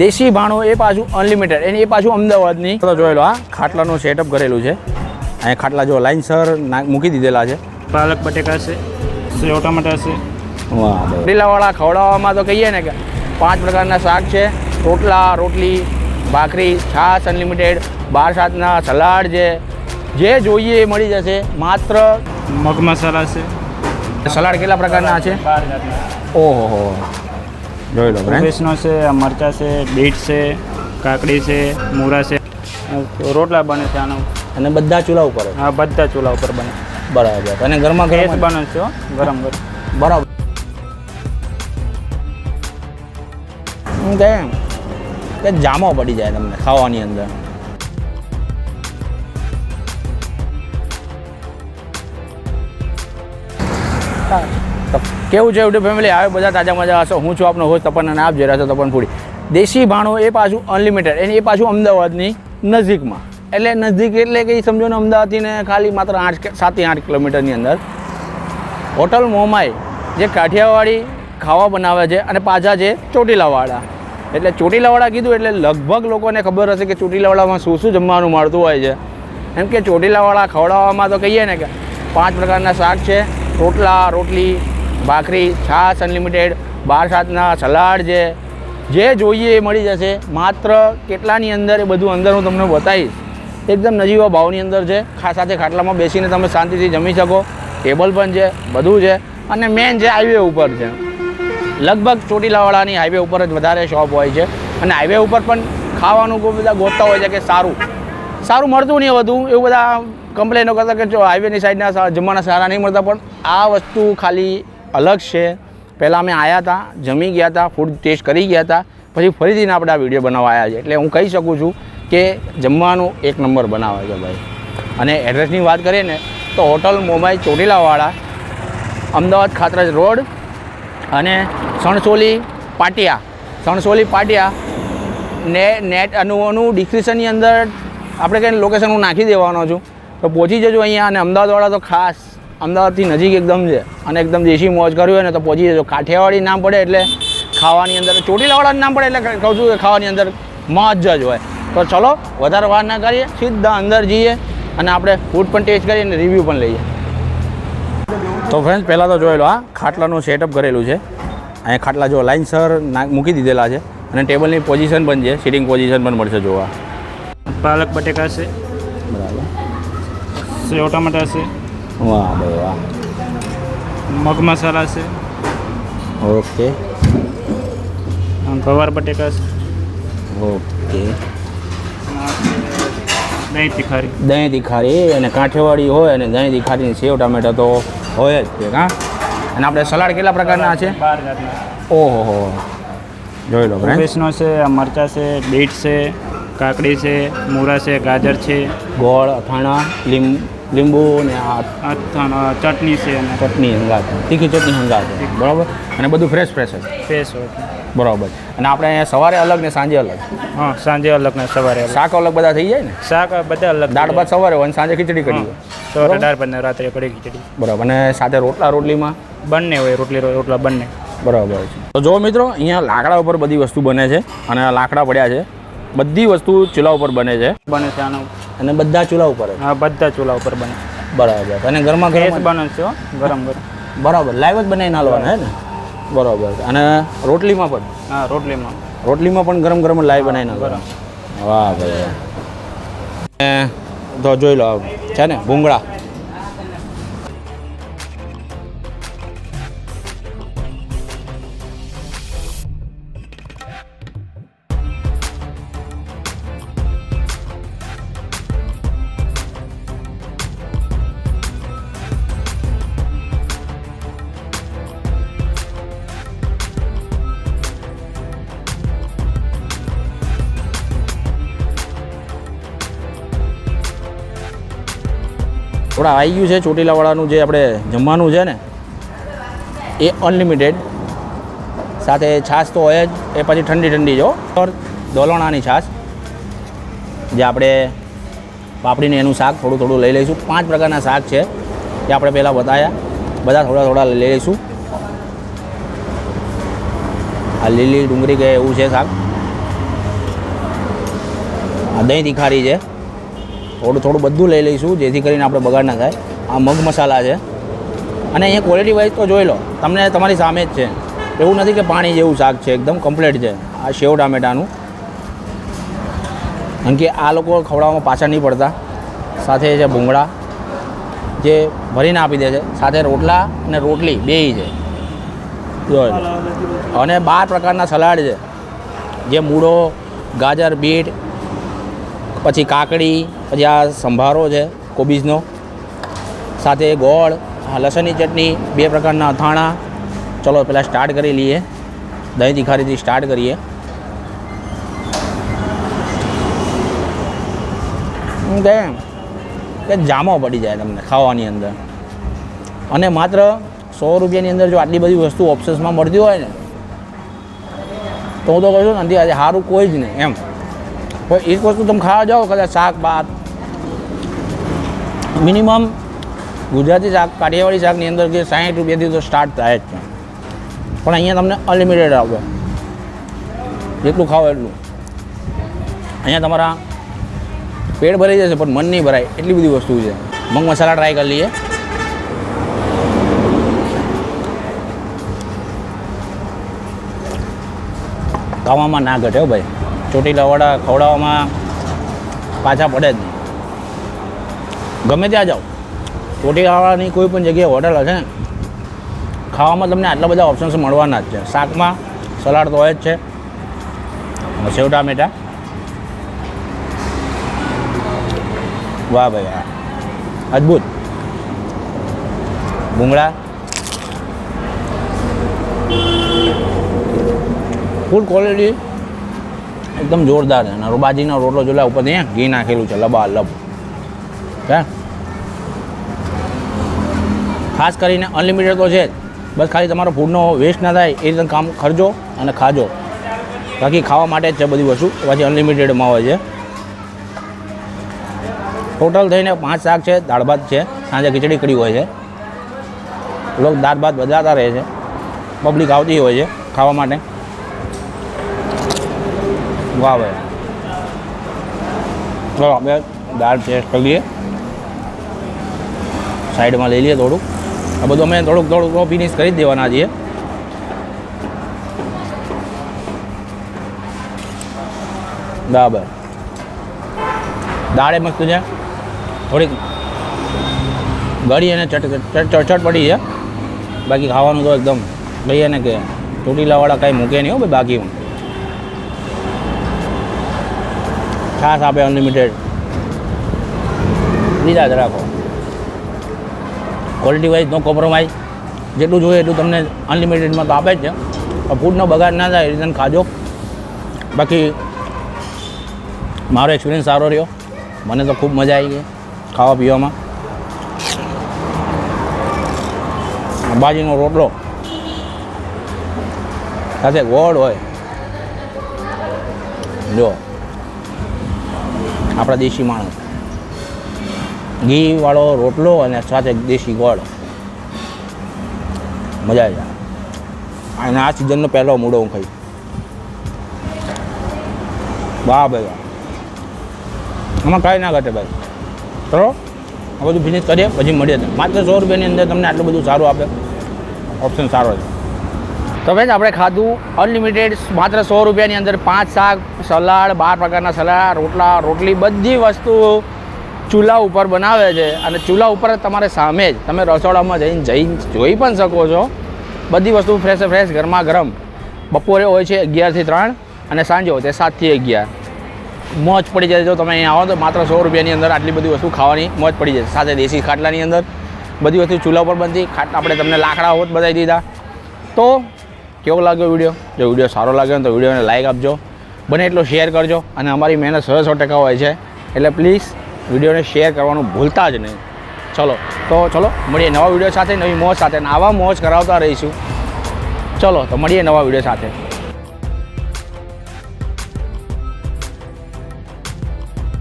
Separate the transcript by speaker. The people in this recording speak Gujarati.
Speaker 1: દેશી ભાણું એ પાછું અનલિમિટેડ એની એ પાછું અમદાવાદની તો જોયેલો આ ખાટલાનું સેટઅપ કરેલું છે. અહીંયા ખાટલા જો લાઇનસર મૂકી દીધેલા છે.
Speaker 2: પાલક બટેકા છે સેવ ટમાટા છે
Speaker 1: વાહ રોટલીલાવાળા ખવડાવવામાં તો કહીએ ને કે પાંચ પ્રકારના શાક છે. રોટલા રોટલી ભાખરી છાશ અનલિમિટેડ બાર સાતના સલાડ છે. જે જોઈએ એ મળી જશે. માત્ર
Speaker 2: મગ મસાલા છે
Speaker 1: સલાડ કેટલા પ્રકારના છે? ઓહો હો જોઈ લો ફ્રેન્ડ
Speaker 2: છે મરચાં છે બીટ છે કાકડી છે મૂરા છે. રોટલા બને છે આનો
Speaker 1: અને બધા ચૂલા ઉપર
Speaker 2: હા બધા ચૂલા ઉપર બને.
Speaker 1: બરાબર. અને ઘરમાં ગરમ
Speaker 2: બને છે ગરમ ગરમ.
Speaker 1: બરાબર. હું કે જામો પડી જાય તમને ખાવાની અંદર. તો કેવું છે યુટ્યુબ ફેમિલી આવે બધા તાજા મજા હશો. હું છું આપનો હોસ્ટ તપન અને આપ જોઈ રહ્યા છો તપન પૂરી દેશી ભાણું એ પાછું અનલિમિટેડ એની એ પાછું અમદાવાદની નજીકમાં. એટલે નજીક એટલે કે સમજો ને અમદાવાદથી ને ખાલી માત્ર આઠ સાતથી આઠ કિલોમીટરની અંદર. હોટલ મોમાઈ, જે કાઠિયાવાડી ખાવા બનાવે છે અને પાછા છે ચોટીલાવાળા એટલે ચોટીલાવાળા કીધું એટલે લગભગ લોકોને ખબર હશે કે ચોટીલાવાળામાં શું શું જમવાનું મળતું હોય છે. એમ કે ચોટીલાવાળા ખવડાવવામાં તો કહીએ ને કે પાંચ પ્રકારના શાક છે. રોટલા, રોટલી ભાખરી છાશ અનલિમિટેડ બાર સાતના સલાડ છે જે જોઈએ એ મળી જશે. માત્ર કેટલાની અંદર એ બધું અંદર હું તમને બતાવીશ. એકદમ નજીવા ભાવની અંદર છે. ખાસ સાથે ખાટલામાં બેસીને તમે શાંતિથી જમી શકો. ટેબલ પણ છે, બધું છે. અને મેન છે હાઈવે ઉપર છે. લગભગ ચોટીલાવાળાની હાઈવે ઉપર જ વધારે શોપ હોય છે. અને હાઈવે ઉપર પણ ખાવાનું ખૂબ બધા ગોતતા હોય છે કે સારું. સારું મળતું નહીં બધું એવું બધા કમ્પ્લેનો કરતા કે જો હાઈવેની સાઈડના જમવાના સારા નહીં મળતા. પણ આ વસ્તુ ખાલી અલગ છે. પહેલાં અમે આવ્યા હતા જમી ગયા હતા ફૂડ ટેસ્ટ કરી ગયા હતા પછી ફરીથી આપણે આ વીડિયો બનાવવા આવ્યા છે. એટલે હું કહી શકું છું કે જમવાનું એક નંબર બનાવે છે ભાઈ. અને એડ્રેસની વાત કરીએ ને, તો હોટલ મોબાઈલ ચોટીલાવાળા, અમદાવાદ ખાતરજ રોડ અને સણસોલી પાટિયા. સણસોલી પાટિયા ને નેટ અનુઓનું ડિસ્ક્રિપ્શનની અંદર આપણે કંઈ લોકેશન હું નાખી દેવાનો છું. તો પહોંચી જજો અહીંયા અને અમદાવાદવાળા તો ખાસ અમદાવાદથી નજીક એકદમ છે. અને એકદમ દેશી મોજ કર્યું હોય ને તો પહોંચી જજો. કાઠિયાવાડી નામ પડે એટલે ખાવાની અંદર ચોટીલાવાળા નામ પડે એટલે કહું છું કે ખાવાની અંદર મોજ જ હોય. તો ચલો વધારે વાર ના કરીએ સીધા અંદર જઈએ અને આપણે ફૂડ પણ ટેસ્ટ કરીએ અને રિવ્યૂ પણ લઈએ. તો ફ્રેન્ડ્સ પહેલાં તો જોયેલો આ ખાટલાનું સેટઅપ કરેલું છે. અહીંયા ખાટલા જો લાઇનસર મૂકી દીધેલા છે. અને ટેબલની પોઝિશન પણ છે. સિટિંગ પોઝિશન પણ મળશે જોવા.
Speaker 2: પાલક બટેકા છે
Speaker 1: બરાબર.
Speaker 2: સેવ ટમાટા છે
Speaker 1: વાહ ભાઈ વાહ.
Speaker 2: મગ મસાલા છે.
Speaker 1: ઓકે.
Speaker 2: ગવાર બટેકા છે.
Speaker 1: ઓકે.
Speaker 2: દહીં તીખારી.
Speaker 1: દહીં તીખારી અને કાઠિયાવાડી હોય અને દહીં તીખારીની સેવ ટામેટા તો હોય જ છે હા? અને આપણે સલાડ કેટલા પ્રકારના છે?
Speaker 2: બાર જાતના.
Speaker 1: ઓહો હો જોઈ લો ફ્રેન્ડ
Speaker 2: છે મરચાં છે બીટ છે કાકડી છે મૂરા છે ગાજર છે.
Speaker 1: ગોળ અથાણા લીંબ. લીંબુ ને આ
Speaker 2: ચટણી છે અને
Speaker 1: ચટણી હંગાત. તીખી ચટણી હંગાત. બરાબર? અને બધું ફ્રેશ ફ્રેશ જ.
Speaker 2: ફ્રેશ હોય.
Speaker 1: બરાબર. અને આપણે અહીંયા સવારે અલગ ને સાંજે અલગ.
Speaker 2: હા સાંજે અલગ ને સવારે
Speaker 1: શાક અલગ બધા થઈ જાય ને?
Speaker 2: શાક બધા અલગ
Speaker 1: દાળ ભાત સવારે હોય અને સાંજે ખીચડી કરી હોય.
Speaker 2: દાળ ભાત ને રાત્રે કઢી ખીચડી.
Speaker 1: બરાબર. અને સાથે રોટલા રોટલીમાં?
Speaker 2: બંને હોય રોટલી રોટલા બંને.
Speaker 1: બરાબર. છે તો જો મિત્રો અહીંયા લાકડા ઉપર બધી વસ્તુ બને છે અને લાકડા પડ્યા છે. બધી વસ્તુ ચૂલા ઉપર બને છે.
Speaker 2: બને છે આનો
Speaker 1: અને બધા ચૂલા ઉપર
Speaker 2: હા બધા ચૂલા ઉપર બને.
Speaker 1: બરાબર. અને ઘરમાં
Speaker 2: ગેસ બને છે ગરમ ગરમ.
Speaker 1: બરાબર. લાઈવ જ બનાવીને હાલવાના હે ને? બરાબર. અને રોટલીમાં પણ?
Speaker 2: હા રોટલીમાં.
Speaker 1: રોટલીમાં પણ ગરમ ગરમ લાઈવ બનાવીને ગરમ. વાહ ભાઈ. તો જોઈ લો છે ને ભૂંગળા. થોડા આવી ગયું છે, ચોટીલાવાળાનું જે આપણે જમવાનું છે ને, એ અનલિમિટેડ સાથે છાશ તો હોય જ, એ પછી ઠંડી ઠંડી જો. દોલણાની છાશ, જે આપણે પાપડીને એનું શાક થોડું થોડું લઈ લઈશું. પાંચ પ્રકારના શાક છે, એ આપણે પહેલાં બતાવ્યા બધા થોડા થોડા લઈ લઈશું. આ લીલી ડુંગળી કે એવું છે શાક. આ દહીં તીખારી છે. થોડું થોડું બધું લઈ લઈશું, જેથી કરીને આપણે બગાડ ના થાય. આ મગ મસાલા છે. અને અહીંયા ક્વોલિટી વાઇઝ તો જોઈ લો, તમને તમારી સામે જ છે. એવું નથી કે પાણી જેવું શાક છે, એકદમ કમ્પ્લીટ છે. આ સેવ ટામેટાનું. કારણ કે આ લોકો ખવડાવવામાં પાછા નહીં પડતા. સાથે છે ભૂંગળા, જે ભરીને આપી દે છે. સાથે રોટલા અને રોટલી બેય છે. અને બાર પ્રકારના સલાડ છે. જે મૂળો, ગાજર, બીટ પછી કાકડી, પછી આ સંભારો છે, કોબીજનો. સાથે ગોળ લસણની ચટણી, બે પ્રકારના અથાણા. ચલો પહેલાં સ્ટાર્ટ કરી લઈએ. દહીં તીખારીથી સ્ટાર્ટ કરીએ. કે કે જામો પડી જાય તમને ખાવાની અંદર. અને માત્ર સો રૂપિયાની અંદર જો આટલી બધી વસ્તુ ઓપ્શન્સમાં મળતી હોય ને, તો હું તો કહું છું નથી આજે સારું કોઈ જ નહીં, એમ. કોઈ એક વસ્તુ તમે ખાવા જાઓ, કદાચ શાક, ભાત. મિનિમમ ગુજરાતી શાક, કાઠિયાવાડી શાકની અંદર જે સાહીઠ રૂપિયાથી તો સ્ટાર્ટ થાય જ છે. પણ અહીંયા તમને અનલિમિટેડ આવે જેટલું ખાઓ એટલું. અહીંયા તમારા પેટ ભરાઈ જશે, પણ મન નહીં ભરાય. એટલી બધી વસ્તુ છે. મગ મસાલા ટ્રાય કરી લઈએ. ખાવામાં ના ઘટે ભાઈ. ચોટીલા વડા ખવડાવવામાં પાછા પડે જ નહીં. ગમે ત્યાં જાઓ. ચોટીલાવાળાની કોઈ પણ જગ્યાએ હોટલ હશે ને, ખાવામાં તમને આટલા બધા ઓપ્શન્સ મળવાના જ છે. શાકમાં સલાડ તો હોય જ છે. સેવ ટામેટા. વાહ ભાઈ વાહ. અદ્ભુત. ભૂંગળા. ફૂલ ક્વોલિટી એકદમ જોરદાર છે. અને બાજીનો રોટલો જોલા ઉપર ત્યાં ઘી નાખેલું છે લબા લબ. હે? ખાસ કરીને અનલિમિટેડ તો છે બસ ખાલી તમારો ફૂડનો વેસ્ટ ના થાય, એ રીતે કામ ખરજો અને ખાજો. બાકી ખાવા માટે જ છે બધી વસ્તુ. પછી અનલિમિટેડમાં હોય છે. ટોટલ થઈને પાંચ શાક છે, દાળ ભાત છે, સાંજે ખીચડી કડી હોય છે. લોકો દાળ ભાત બદલાતા રહે છે. પબ્લિક આવતી હોય છે ખાવા માટે. વાહ ભાઈ ચલો આપણે દાળ ટેસ્ટ કરી લઈએ સાઈડમાં લઈ લઈએ થોડુંક આ બધું અમે થોડુંક થોડુંક ફિનિશ કરી જ દેવાના છીએ બરાબર દાળ એ મસ્ત છે થોડીક ગળી અને ચટ ચટ ચટપટી છે બાકી ખાવાનું તો એકદમ કહીએ ને કે ચોટીલાવાળા કાંઈ મૂકે નહીં હો ભાઈ બાકી છાસ આપે અનલિમિટેડ લીધા જ રાખો. ક્વોલિટી વાઇઝ નો કોમ્પ્રોમાઇઝ જેટલું જોઈએ એટલું તમને અનલિમિટેડમાં તો આપે જ છે. પણ ફૂડનો બગાડ ના થાય રીતે ખાજો. બાકી મારો એક્સપિરિયન્સ સારો રહ્યો. મને તો ખૂબ મજા આવી ગઈ ખાવા પીવામાં. બાજીનો રોટલો. સાથે ગોળ હોય. જો. આપણા દેશી માણસ. ઘીવાળો રોટલો અને સાથે દેશી ગોળ. મજા આવી જાય. અને આ સિઝનનો પહેલો મૂડો હું ખાઈ વાહ ભાઈ વાહ. આમાં કાંઈ ના ઘટે ભાઈ. ચલો, આ બધું ફિનિશ કરીએ, પછી મળીએ. માત્ર સો રૂપિયાની અંદર તમને આટલું બધું સારું આપે. ઓપ્શન સારો છે. તો બેન આપણે ખાધું અનલિમિટેડ માત્ર સો રૂપિયાની અંદર પાંચ શાક, સલાડ, બાર પ્રકારના સલાડ, રોટલા, રોટલી, બધી વસ્તુ ચૂલા ઉપર બનાવે છે. અને ચૂલા ઉપર તમારે સામે જ, તમે રસોડામાં જઈને જઈને જોઈ પણ શકો છો. બધી વસ્તુ ફ્રેશ ફ્રેશ ગરમા ગરમ. બપોરે હોય છે અગિયારથી ત્રણ અને સાંજે હોય છે સાતથી અગિયાર. મોજ પડી જાય જો તમે અહીંયા આવો તો માત્ર સો રૂપિયાની અંદર આટલી બધી વસ્તુ ખાવાની મોજ પડી જાય. સાથે દેશી ખાટલાની અંદર બધી વસ્તુ ચૂલા ઉપર બનતી. આપણે તમને લાકડા હોત બતાવી દીધા. તો કેવો લાગ્યો વીડિયો જો વીડિયો સારો લાગ્યો તો વિડીયોને લાઈક આપજો. બને એટલો શેર કરજો અને અમારી મહેનત સો સો ટકા હોય છે. એટલે પ્લીઝ વિડીયોને શેર કરવાનું ભૂલતા જ નહીં. ચલો, તો ચલો, મળીએ નવા વીડિયો સાથે, નવી મોજ સાથે આવા મોજ કરાવતા રહીશું. ચલો, તો મળીએ નવા વીડિયો સાથે.